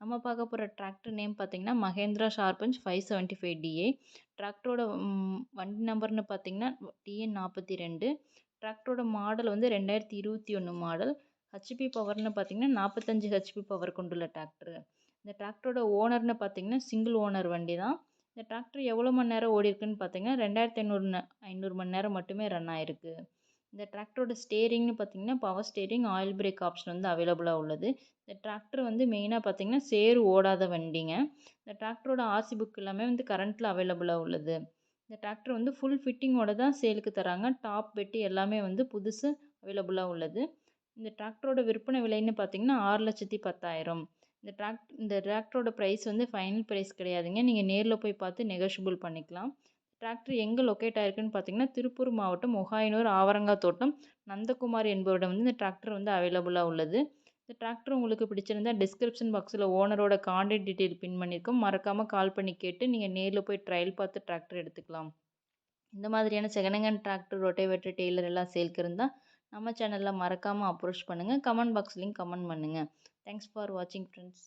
நம்ம பார்க்க போகிற டிராக்டர் நேம் பார்த்தீங்கன்னா Mahindra Sarpanch five seventy five DA டிராக்டரோட வண்டி நம்பர்னு பார்த்தீங்கன்னா டிஎன் நாற்பத்தி ரெண்டு. டிராக்டரோட மாடல் வந்து ரெண்டாயிரத்தி இருபத்தி ஒன்று மாடல். ஹெச்பி பவர்னு பார்த்தீங்கன்னா நாற்பத்தஞ்சு ஹெச்பி பவர் கொண்டுள்ள டிராக்டர். இந்த டிராக்டரோட ஓனர்னு பார்த்தீங்கன்னா சிங்கிள் ஓனர் வண்டி தான். இந்த டிராக்டர் எவ்வளோ மணி நேரம் ஓடி இருக்குன்னு பார்த்தீங்கன்னா ரெண்டாயிரத்தி ஐநூறு ஐநூறு மணி நேரம் மட்டுமே ரன் ஆயிருக்கு. இந்த டிராக்டரோட ஸ்டேரிங்னு பார்த்தீங்கன்னா power steering oil brake option வந்து அவைலபிளாக உள்ளது. இந்த டிராக்டர் வந்து மெயினாக பார்த்தீங்கன்னா சேறு ஓடாத வண்டிங்க. இந்த டிராக்டரோட ஆர்சி புக் எல்லாமே வந்து கரண்ட்டில் அவைலபிளாக உள்ளது. இந்த டிராக்டர் வந்து ஃபுல் ஃபிட்டிங்கோட தான் சேலுக்கு தராங்க. டாப் பெட்டி எல்லாமே வந்து புதுசு அவைலபிளாக உள்ளது. இந்த டிராக்டரோட விற்பனை விலைன்னு பார்த்தீங்கன்னா ஆறு லட்சத்தி பத்தாயிரம். இந்த டிராக்ட் இந்த டிராக்டரோட ப்ரைஸ் வந்து ஃபைனல் ப்ரைஸ் கிடையாதுங்க. நீங்கள் நேரில் போய் பார்த்து நெகோஷியபிள் பண்ணிக்கலாம். டிராக்டர் எங்கே லொக்கேட் ஆயிருக்குன்னு பார்த்தீங்கன்னா திருப்பூர் மாவட்டம் ஒகாயனூர் ஆவரங்கா தோட்டம். நந்தகுமார் என்பவரிடம் வந்து இந்த டிராக்டர் வந்து அவைலபிளாக உள்ளது. இந்த டிராக்டர் உங்களுக்கு பிடிச்சிருந்தா டிஸ்கிரிப்ஷன் பாக்ஸில் ஓனரோட கான்டாக்ட் டீட்டெயில் பின் பண்ணியிருக்கோம் மறக்காமல் கால் பண்ணி கேட்டு நீங்கள் நேரில் போய் ட்ரையல் பார்த்து டிராக்டர் எடுத்துக்கலாம். இந்த மாதிரியான செகண்ட் டிராக்டர் ரொட்டேவேட்டர் டெய்லர் எல்லாம் சேல்க்கு இருந்தால் நம்ம சேனலில் மறக்காமல் அப்ரோச் பண்ணுங்கள் கமெண்ட் பாக்ஸ்லேயும் கமெண்ட் பண்ணுங்கள் தேங்க்ஸ் ஃபார் வாட்சிங் ஃப்ரெண்ட்ஸ்